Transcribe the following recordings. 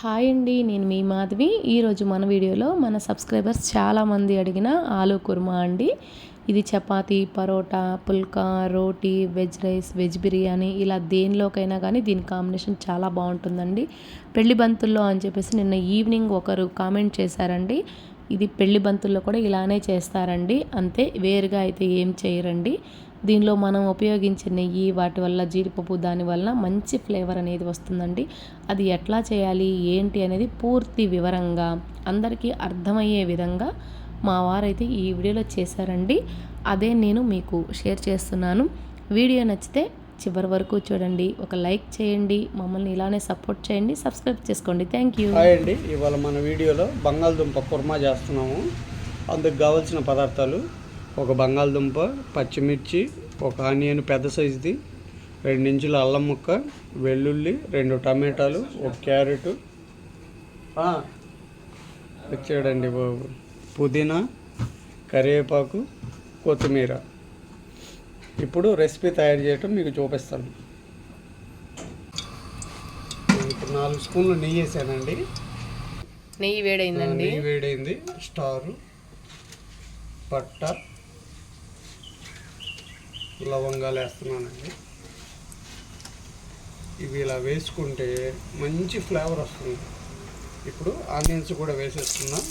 Hi అండి నేను మీ మాధవి. ఈరోజు మన వీడియోలో మన సబ్స్క్రైబర్స్ చాలామంది అడిగిన ఆలూ కుర్మా అండి. ఇది chapati paratha phulka roti veg rice veg biryani ఇలా దేనిలోకైనా కానీ దీని కాంబినేషన్ చాలా బాగుంటుందండి. పెళ్ళి బంతుల్లో అని చెప్పేసి నిన్న ఈవినింగ్ ఒకరు కామెంట్ చేశారండి. ఇది పెళ్ళి బంతుల్లో కూడా ఇలానే చేస్తారండి. అంతే వేరుగా అయితే ఏం చేయరండి. దీనిలో మనం ఉపయోగించే నెయ్యి వాటి వల్ల జీడిపప్పు దానివల్ల మంచి ఫ్లేవర్ అనేది వస్తుందండి. అది ఎట్లా చేయాలి ఏంటి అనేది పూర్తి వివరంగా అందరికీ అర్థమయ్యే విధంగా మా వారైతే ఈ వీడియోలో చేశారండి. అదే నేను మీకు షేర్ చేస్తున్నాను. వీడియో నచ్చితే చివరి వరకు చూడండి. ఒక లైక్ చేయండి. మమ్మల్ని ఇలానే సపోర్ట్ చేయండి. సబ్స్క్రైబ్ చేసుకోండి. Thank you. హాయ్ అండి. ఇవాళ మన వీడియోలో బంగాళదుంప కుర్మా చేస్తున్నాము. అందుకు కావాల్సిన పదార్థాలు ఒక బంగాళదుంప పచ్చిమిర్చి ఒక ఆనియన్ పెద్ద సైజుది రెండు ఇంచుల అల్లం ముక్క వెల్లుల్లి రెండు టమాటాలు ఒక క్యారెట్. వచ్చాడండి బాబు. పుదీనా కరివేపాకు కొత్తిమీర. ఇప్పుడు రెసిపీ తయారు చేయటం మీకు చూపిస్తాను. ఇప్పుడు నాలుగు స్పూన్లు నెయ్యి వేసానండి. నెయ్యి వేడైందండి. నెయ్యి వేడైంది. స్టారు పట్ట లవంగాలు వేస్తున్నానండి. ఇవి ఇలా వేసుకుంటే మంచి ఫ్లేవర్ వస్తుంది. ఇప్పుడు ఆనియన్స్ కూడా వేసేస్తున్నాం.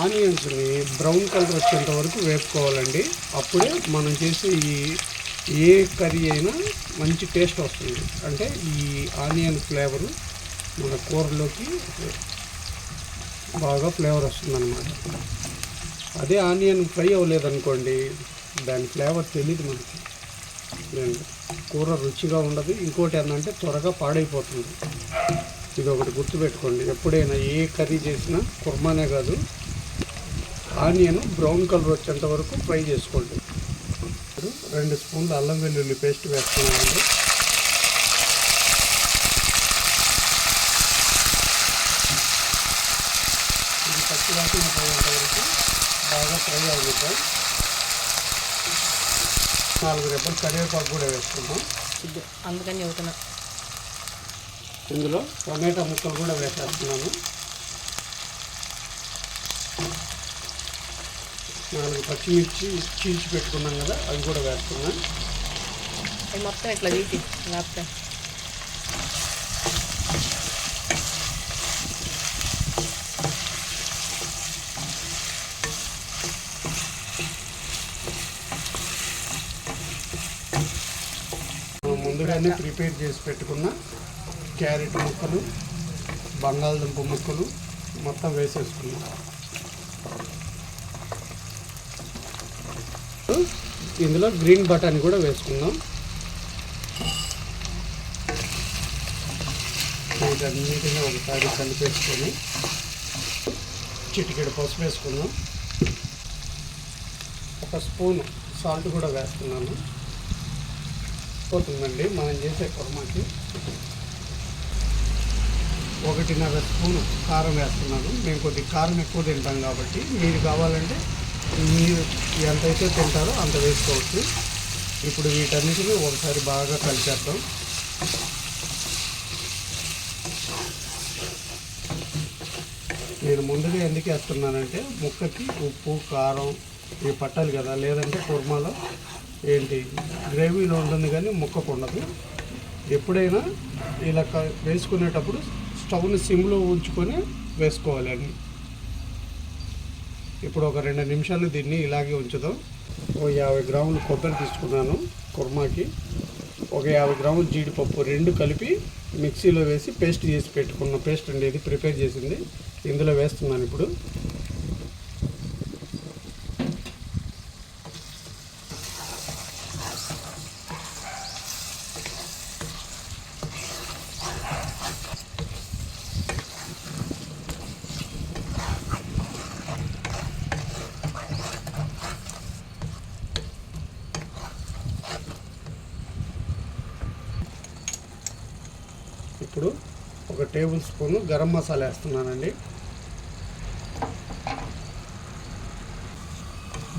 ఆనియన్స్ని బ్రౌన్ కలర్ వచ్చేంత వరకు వేపుకోవాలండి. అప్పుడే మనం చేసే ఈ ఏ కర్రీ అయినా మంచి టేస్ట్ వస్తుంది. అంటే ఈ ఆనియన్ ఫ్లేవరు మన కూరలోకి బాగా ఫ్లేవర్ వస్తుందన్నమాట. అదే ఆనియన్ ఫ్రై అవ్వలేదనుకోండి దాని ఫ్లేవర్ తెలియదు మనకి. కూర రుచిగా ఉండదు. ఇంకోటి ఏంటంటే త్వరగా పాడైపోతుంది. ఇది ఒకటి గుర్తుపెట్టుకోండి. ఎప్పుడైనా ఏ కర్రీ చేసినా కుర్మానే కాదు. ఆనియన్ బ్రౌన్ కలర్ వచ్చేంత వరకు ఫ్రై చేసుకోండి. ఇప్పుడు రెండు స్పూన్లు అల్లం వెల్లుల్లి పేస్ట్ వేస్తున్నామండి ఇది పచ్చి వాసన పోయేంత వరకు ఫ్రై అవుతాయి నాలుగు రెబ్బలు కరివేపాకు కూడా వేసుకుందాం. అందుకని చెబుతున్నా. ఇందులో? టొమాటో ముక్కలు కూడా వేసేస్తున్నాను. నాలుగు పచ్చిమిర్చి చీల్చి పెట్టుకున్నాం కదా అవి కూడా వేస్తున్నాను. మొత్తం ఇట్లా తీసి లేకపోతే మనం ముందుగానే ప్రిపేర్ చేసి పెట్టుకున్న క్యారెట్ ముక్కలు బంగాళదుంప ముక్కలు మొత్తం వేసేసుకున్నాం. ఇందులో గ్రీన్ బటానీ కూడా వేసుకుందాం. వీటన్నిటిని ఒకసారి కలిపేసుకొని చిటికెడు పసుపు వేసుకుందాం. ఒక స్పూన్ సాల్ట్ కూడా వేస్తున్నాను. పోతుందండి మనం చేసే కుర్మాకి ఒకటిన్నర స్పూన్ కారం వేస్తున్నాను. మేము కొద్దిగా కారం ఎక్కువ తింటాం కాబట్టి మీరు కావాలంటే మీరు ఎంతైతే తింటారో అంత వేసుకోవచ్చు. ఇప్పుడు వీటన్నిటిని ఒకసారి బాగా కలిపేద్దాం. నేను ముందుగా ఎందుకు వేస్తున్నానంటే ముక్కకి ఉప్పు కారం ఇవి పట్టాలి కదా లేదంటే కుర్మాలో ఏంటి గ్రేవీలో ఉంటుంది కానీ ముక్కకు ఉండదు ఎప్పుడైనా ఇలా వేసుకునేటప్పుడు స్టవ్ని సిమ్లో ఉంచుకొని వేసుకోవాలని ఇప్పుడు ఒక రెండు నిమిషాలు దీన్ని ఇలాగే ఉంచుదాం. ఓ యాభై గ్రాములు కొబ్బరి తీసుకున్నాను కుర్మాకి. ఒక యాభై గ్రాములు జీడిపప్పు రెండు కలిపి మిక్సీలో వేసి పేస్ట్ చేసి పెట్టుకున్న పేస్ట్ అండి ఇది ప్రిపేర్ చేసింది. ఇందులో వేస్తున్నాను ఇప్పుడు ఒక టేబుల్ స్పూన్ గరం మసాలా వేస్తున్నానండి.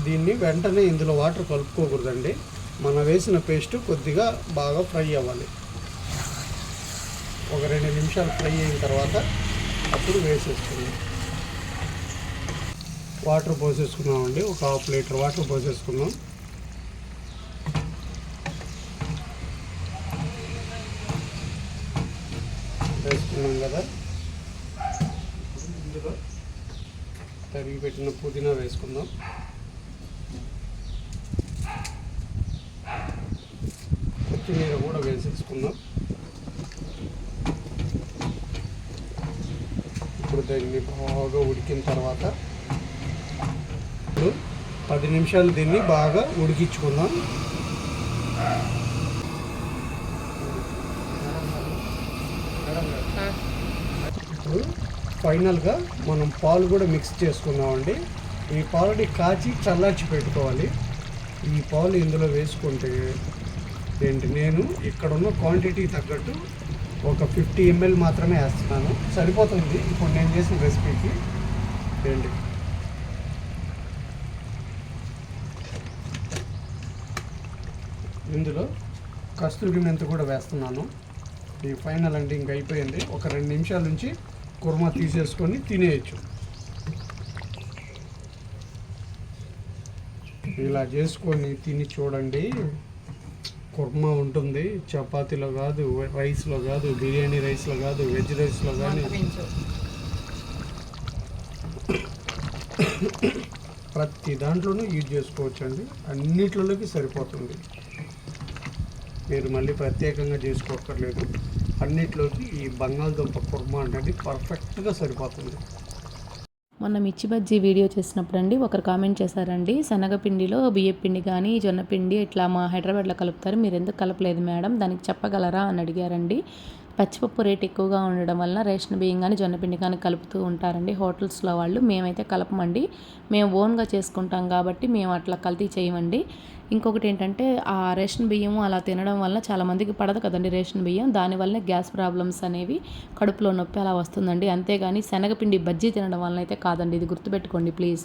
దీన్ని వెంటనే ఇందులో వాటర్ కలుపుకోకూడదండి. మనం వేసిన పేస్ట్ కొద్దిగా బాగా ఫ్రై అవ్వాలి. ఒక రెండు నిమిషాలు ఫ్రై అయిన తర్వాత అప్పుడు వేసేసుకున్నాం వాటర్ పోసేసుకున్నామండి. ఒక హాఫ్ లీటర్ వాటర్ పోసేసుకున్నాం. వేసుకున్నాం కదా. ఇందులో తరిగి పెట్టిన పుదీనా వేసుకుందాం. కొత్తిమీర కూడా వేసేసుకుందాం. ఇప్పుడు దీన్ని బాగా ఉడికిన తర్వాత ఇప్పుడు పది నిమిషాలు దీన్ని బాగా ఉడికించుకుందాం. ఇప్పుడు ఫైనల్గా మనం పాలు కూడా మిక్స్ చేసుకున్నామండి ఈ పాలని కాచి చల్లార్చి పెట్టుకోవాలి. ఈ పాలు ఇందులో వేసుకుంటే ఏంటి నేను ఇక్కడ ఉన్న క్వాంటిటీ తగ్గట్టు ఒక ఫిఫ్టీ ఎంఎల్ మాత్రమే వేస్తున్నాను. సరిపోతుంది. ఇప్పుడు నేను చేసిన రెసిపీకి ఏంటి? ఇందులో కస్తూరి మెంత కూడా వేస్తున్నాను. ఈ ఫైనల్ అంటే ఇంక అయిపోయింది. ఒక రెండు నిమిషాల నుంచి కుర్మా తీసేసుకొని తినేయచ్చు. ఇలా చేసుకొని తిని చూడండి. కుర్మా ఉంటుంది. చపాతీలో కాదు రైస్లో కాదు బిర్యానీ రైస్లో కాదు వెజ్ రైస్లో కానీ ప్రతి దాంట్లోనూ యూజ్ చేసుకోవచ్చు అండి అన్నిట్లోకి సరిపోతుంది. మీరు మళ్ళీ ప్రత్యేకంగా చేసుకోక్కర్లేదు. అన్నిట్లోకి ఈ బంగాళదుంప కుర్మా అనేది పర్ఫెక్ట్గా సరిపోతుంది. మొన్న మిర్చి బజ్జీ వీడియో చేసినప్పుడు అండి ఒకరు కామెంట్ చేశారండి శనగపిండిలో బియ్య పిండి కానీ జొన్న పిండి ఇట్లా మా హైదరాబాద్లో కలుపుతారు మీరు ఎందుకు కలపలేదు మేడం దానికి చెప్పగలరా అని అడిగారండి. పచ్చిపప్పు రేట్ ఎక్కువగా ఉండడం వల్ల రేషన్ బియ్యం కానీ జొన్న పిండి కానీ కలుపుతూ ఉంటారండి. హోటల్స్లో వాళ్ళు మేమైతే కలపమండి. మేము ఓన్గా చేసుకుంటాం కాబట్టి మేము అట్లా కల్తీ చేయమండి. ఇంకొకటి ఏంటంటే ఆ రేషన్ బియ్యం అలా తినడం వల్ల చాలామందికి పడదు కదండి రేషన్ బియ్యం. దానివల్లనే గ్యాస్ ప్రాబ్లమ్స్ అనేవి కడుపులో నొప్పి అలా వస్తుందండి. అంతేగాని శనగపిండి బజ్జీ తినడం వల్ల అయితే కాదండి. ఇది గుర్తుపెట్టుకోండి ప్లీజ్.